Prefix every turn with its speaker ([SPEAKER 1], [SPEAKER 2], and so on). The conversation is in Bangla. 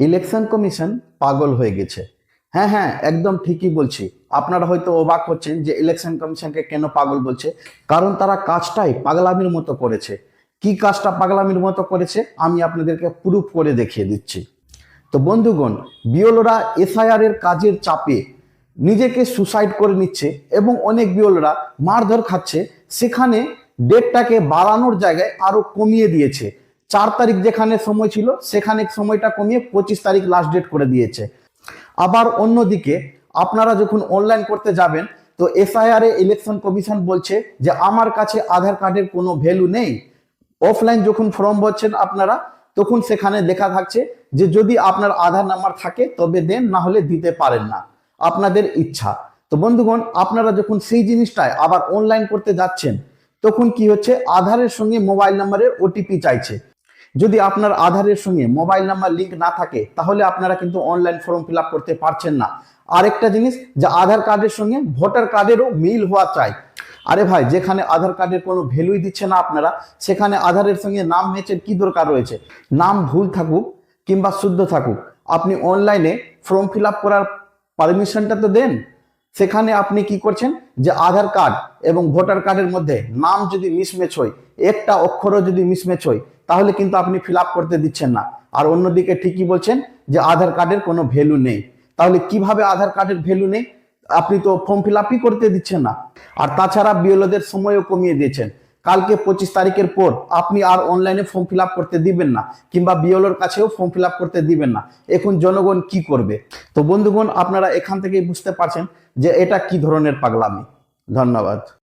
[SPEAKER 1] ইলেকশন কমিশন পাগল হয়ে গেছে। হ্যাঁ হ্যাঁ একদম ঠিকই বলছি। আপনারা হয়তো অবাক হচ্ছেন যে ইলেকশন কমিশনকে কেন পাগল বলছে? কারণ তারা কাজটাই পাগলামির মতো করেছে। কি কাজটা পাগলামির মতো করেছে? আমি আপনাদেরকে প্রুফ করে দেখিয়ে দিচ্ছি। তো বন্ধুগণ বিওলরা এসআইআর এর কাজের চাপে নিজেকে সুসাইড করে নিচ্ছে এবং অনেক বিওলরা মারধর খাচ্ছে। সেখানে ডেটটাকে বাড়ানোর জায়গায় আরও কমিয়ে দিয়েছে। চার তারিখ যেখানে সময় ছিল, সেখানে সময়টা কমিয়ে পঁচিশ তারিখ লাস্ট ডেট করে দিয়েছে। আবার অন্যদিকে, আপনারা যখন অনলাইন করতে যাবেন, তো এসআইআর এ ইলেকশন কমিশন বলছে যে, আমার কাছে আধার কার্ডের কোনো ভ্যালু নেই। অফলাইন যখন ফর্ম ভরছেন আপনারা, তখন সেখানে লেখা থাকছে যে, যদি আপনার আধার নাম্বার থাকে, তবে দেন, না হলে দিতে পারেন না। আপনাদের ইচ্ছা। তো বন্ধুগণ, আপনারা যখন সেই জিনিসটায় আবার অনলাইন করতে যাচ্ছেন, তখন কি হচ্ছে? আধারের সঙ্গে মোবাইল নাম্বারের ওটিপি চাইছে। যদি আপনার আধারের সঙ্গে মোবাইল নাম্বার লিংক না থাকে, তাহলে আপনারা কিন্তু অনলাইন ফর্ম ফিল করতে পারছেন না। আরেকটা জিনিস, যে আধার কার্ডের সঙ্গে ভোটার কার্ডেরও মিল হওয়া চাই। আরে ভাই, যেখানে আধার কার্ডের কোনো ভ্যালুই দিচ্ছে না আপনারা, সেখানে আধারের সঙ্গে নাম ম্যাচের কি দরকার রয়েছে? নাম ভুল থাকুক কিংবা শুদ্ধ থাকুক, আপনি অনলাইনে ফর্ম ফিল করার পারমিশনটা তো দেন। সেখানে আপনি কি করছেন? যে আধার কার্ড এবং ভোটার কার্ডের মধ্যে নাম যদি মিসম্যাচ হয়, একটা অক্ষরও যদি মিসম্যাচ হয়, তাহলে কিন্তু আপনি ফিল করতে দিচ্ছেন না। আর অন্যদিকে ঠিকই বলছেন যে আধার কার্ডের কোনো ভ্যালু নেই। তাহলে কীভাবে আধার কার্ডের ভ্যালু নেই? আপনি তো ফর্ম ফিল করতে দিচ্ছেন না। আর তাছাড়া বিএলওদের সময়ও কমিয়ে দিয়েছেন। কালকে পঁচিশ তারিখের পর আপনি আর অনলাইনে ফর্ম ফিল করতে দিবেন না, কিংবা বিএলওর কাছেও ফর্ম ফিল করতে দিবেন না। এখন জনগণ কি করবে? তো বন্ধুগণ, আপনারা এখান থেকেই বুঝতে পারছেন যে এটা কি ধরনের পাগলামি। ধন্যবাদ।